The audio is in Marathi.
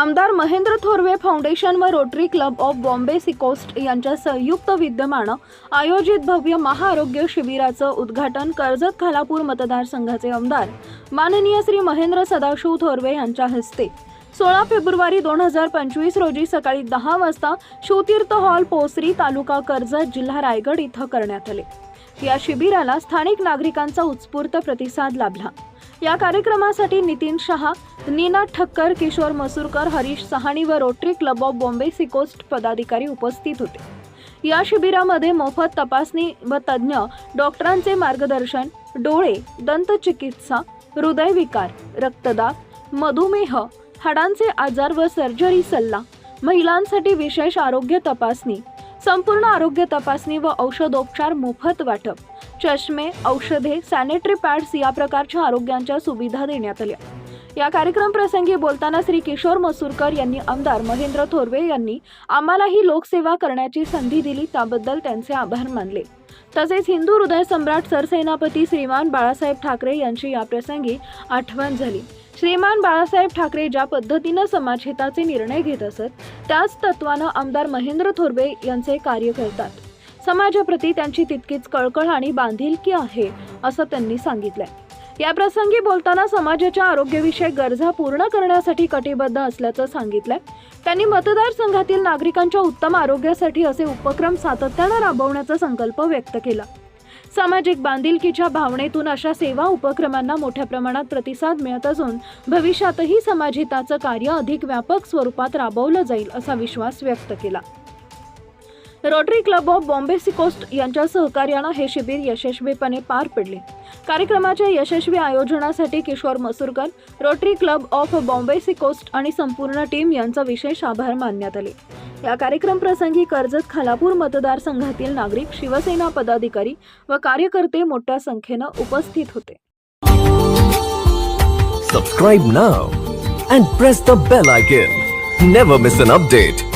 आमदार महेंद्र थोरवे फाउंडेशन व rotary club of Bombay seacoast यांच्या संयुक्त विद्यमानं आयोजित भव्य महाआरोग्य शिबिराचं उद्घाटन कर्जत खालापूर मतदारसंघाचे आमदार माननीय श्री महेंद्र सदाशिव थोरवे यांच्या हस्ते. सोळा फेब्रुवारी दोन हजार पंचवीस रोजी सकाळी दहा वाजता शिवतीर्थ हॉल पोसरी तालुका कर्जत जिल्हा रायगड इथं करण्यात आले. या शिबिराला स्थानिक नागरिकांचा उत्स्फूर्त प्रतिसाद लाभला. या कार्यक्रमासाठी नितीन शहा नीना ठक्कर किशोर मसूरकर हरीश सहाणी व rotary club of Bombay seacoast पदाधिकारी उपस्थित होते. या शिबिरामध्ये मोफत तपासणी व तज्ज्ञ डॉक्टरांचे मार्गदर्शन डोळे दंतचिकित्सा हृदयविकार रक्तदाब मधुमेह हाडांचे आजार व सर्जरी सल्ला महिलांसाठी विशेष आरोग्य तपासणी संपूर्ण आरोग्य तपासणी व औषधोपचार मोफत वाटप. चष्मे औषधे सॅनिटरी पॅड्स या प्रकारच्या आरोग्यांच्या सुविधा देण्यात आल्या. या कार्यक्रम प्रसंगी बोलताना श्री किशोर मसूरकर यांनी आमदार महेंद्र थोरवे यांनी आम्हाला ही लोकसेवा करण्याची संधी दिली त्याबद्दल त्यांचे आभार मानले. तसेच हिंदू हृदय सम्राट सरसेनापती श्रीमान बाळासाहेब ठाकरे यांची या प्रसंगी आठवण झाली. श्रीमान बाळासाहेब ठाकरे ज्या पद्धतीनं समाजहिताचे निर्णय घेत असत त्याच तत्वानं आमदार महेंद्र थोरवे यांचे कार्य करतात. समाजाप्रती त्यांची तितकीच कळकळ आणि बांधिलकी आहे असं त्यांनी सांगितलंय. या प्रसंगी बोलताना समाजाच्या आरोग्यविषयक गरजा पूर्ण करण्यासाठी कटिबद्ध असल्याचं सांगितलंय. त्यांनी मतदारसंघातील नागरिकांच्या उत्तम आरोग्यासाठी असे उपक्रम सातत्यानं राबवण्याचा संकल्प व्यक्त केला. सामाजिक बांधिलकीच्या भावनेतून अशा सेवा उपक्रमांना मोठ्या प्रमाणात प्रतिसाद मिळत असून भविष्यातही समाजहिताचं कार्य अधिक व्यापक स्वरूपात राबवलं जाईल असा विश्वास व्यक्त केला. Rotary club of Bombay seacoast यांच्या सहकार्यानं हे शिबिर यशस्वीपणे पार पडले. कार्यक्रमाच्या यशस्वी आयोजनासाठी Kishore Masurkar rotary club of Bombay seacoast आणि संपूर्ण टीम यांचा विशेष आभार मानण्यात आले. या कार्यक्रम प्रसंगी कर्जत खालापूर मतदारसंघातील नागरिक शिवसेना पदाधिकारी व कार्यकर्ते मोठ्या संख्येनं उपस्थित होते. Subscribe now and press the bell icon never miss an update